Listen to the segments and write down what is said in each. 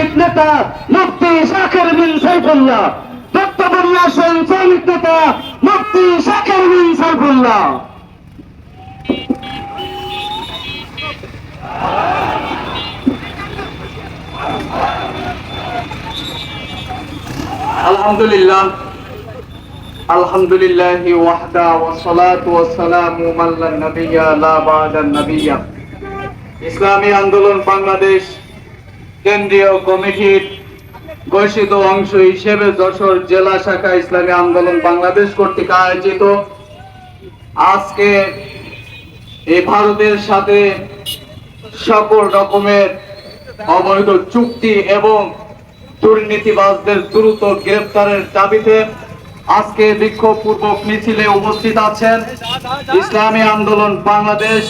শহীদ নেতা মুফতি শাকের বিন সাইফুল্লাহ বক্তব্য নিয়ে আসেন নেতা মুফতি শাকের বিন সাইফুল্লাহ। ইসলামী আন্দোলন বাংলাদেশ কেন্দ্রীয় কমিটির ঘোষিত অংশ হিসেবে যশোর জেলা শাখা ইসলামী আন্দোলন বাংলাদেশ কর্তৃক আয়োজিত। আজকে এই ভারতের সাথে সকল রকমের অবৈধ চুক্তি এবং দুর্নীতিবাজদের দ্রুত গ্রেপ্তারের দাবিতে আজকে বিক্ষোভপূর্বক মিছিলে উপস্থিত আছেন ইসলামী আন্দোলন বাংলাদেশ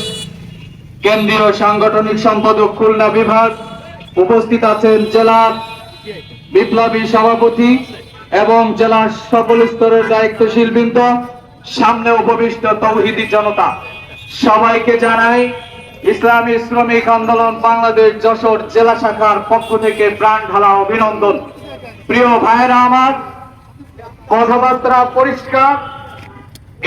কেন্দ্রীয় সাংগঠনিক সম্পাদক খুলনা বিভাগ উপস্থিত আছেন জেলার বিপ্লবী সভাপতি এবং জেলার সকল স্তরের দায়িত্বশীল বৃন্দ সামনে উপবিষ্ট তৌহিদি জনতা। সবাইকে জানাই, ইসলামী শ্রমিক আন্দোলন বাংলাদেশ যশোর জেলা শাখার পক্ষ থেকে প্রাণ ঢালা অভিনন্দন। প্রিয় ভাইরা আমার, কথাবার্তা পরিষ্কার।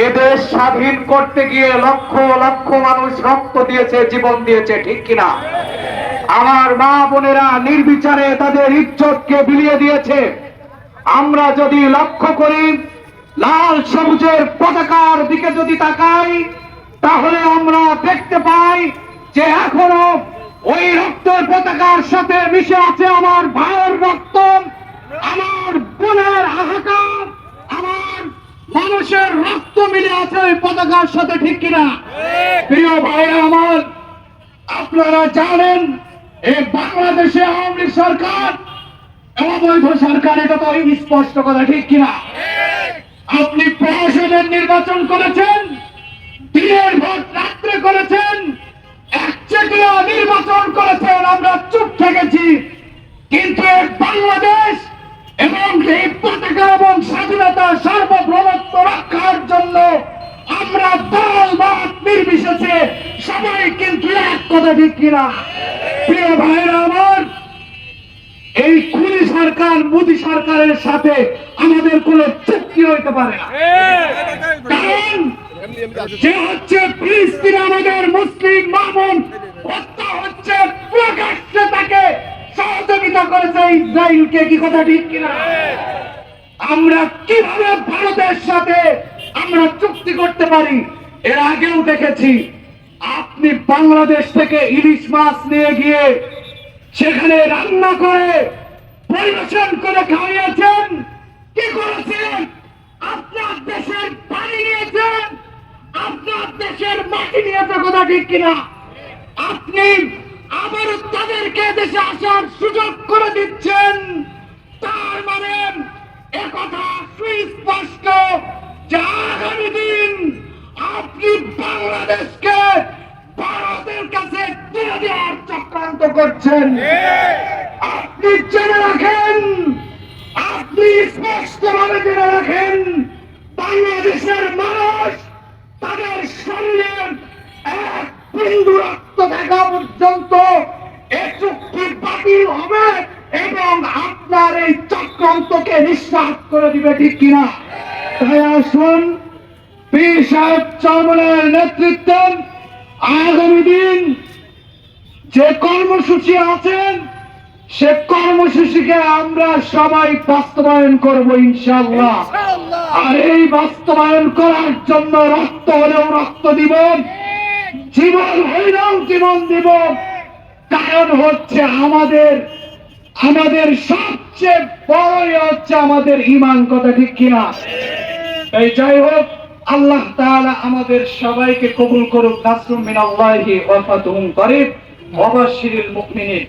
এদেশ স্বাধীন করতে গিয়ে লক্ষ লক্ষ মানুষ রক্ত দিয়েছে, জীবন দিয়েছে, ঠিক কিনা? আমার মা বোনেরা নির্বিচারে তাদের ইজ্জতকে বিলিয়ে দিয়েছে। আমরা যদি লক্ষ্য করি লাল সবুজের পতাকার দিকে যদি তাকাই তাহলে আমরা দেখতে পাই যে এখনও ওই রক্তের পতাকার সাথে মিশে আছে আমার ভাইয়ের রক্ত আমার বোনের হাহাকার আমার মানুষের রক্ত মিলে আছে ওই পতাকার সাথে ঠিক কিনা? প্রিয় ভাইরা আমার আপনারা জানেন এই বাংলাদেশে আওয়ামী লীগ সরকার, অবৈধ সরকার, এটা তো স্পষ্ট কথা, ঠিক কিনা? আপনি প্রশাসনের নির্বাচন করেছেন, দিনের ভোট রাত্রে করেছেন একচেটিয়া নির্বাচন করেছেন, আমরা চুপ থেকেছি। কিন্তু বাংলাদেশ এবং এই পতাকা এবং স্বাধীনতা সার্বভৌমত্ব রক্ষার জন্য আমরা দল মত নির্বিশেষে সবাই কিন্তু এক কথা, ঠিক কিনা? প্রিয় ভাইরা আমার, এই খুনি সরকার, মোদী সরকারের সাথে আমাদের কোনো চুক্তি হইতে পারে না। যে হচ্ছে ফিলিস্তিন আমাদের মুসলিম মামুন, হত্যা হচ্ছে, প্রকাশ্যে তাকে সহযোগিতা করেছে ইসরায়েলকে, কি কথা ঠিক কিনা? আমরা কীভাবে ভারতের সাথে আমরা চুক্তি করতে পারি? এর আগেও দেখেছি আপনি বাংলাদেশ থেকে ইলিশ মাছ নিয়ে গিয়ে সেখানে রান্না করে, পরিবেশন করে খাইয়েছেন? কি করেছেন? আপনার দেশের পানি নিয়েছেন? আপনার দেশের মাটি নিয়েছে কথা ঠিক কিনা? আপনি আবার তাদেরকে দেশে আসার সুযোগ করে দিচ্ছেন। তার মানে একথা সুস্পষ্ট যে আগামী দিন করছেন আপনি জেনে রাখেন, আপনি স্পষ্টভাবে জেনে রাখেন, বাংলাদেশের মানুষ তাদের শরীরে এক বিন্দু রক্ত পর্যন্ত এই চুক্তি বাতিল হবে এবং আপনার এই চক্রান্তকে নিঃশ্বাস করে দিবে ঠিক কিনা? তাই আসুন, পীর সাহেব চরমনের নেতৃত্বে আগামী দিন যে কর্মসূচি আছেন সে কর্মসূচিকে আমরা সবাই বাস্তবায়ন করব ইনশাল্লাহ আর এই বাস্তবায়ন করার জন্য রক্ত হলেও রক্ত দিব জীবন হইলেও জীবন দিব। কারণ হচ্ছে আমাদের আমাদের সবচেয়ে বড়ই হচ্ছে আমাদের ইমান কথা ঠিক কিনা? এই যাই হোক আল্লাহ তাআলা আমাদের সবাইকে কবুল করুক। নাসরুম মিনাল্লাহি ওয়া ফাতহুম করিব। ওয়া বাশশিরিল মুমিনিন।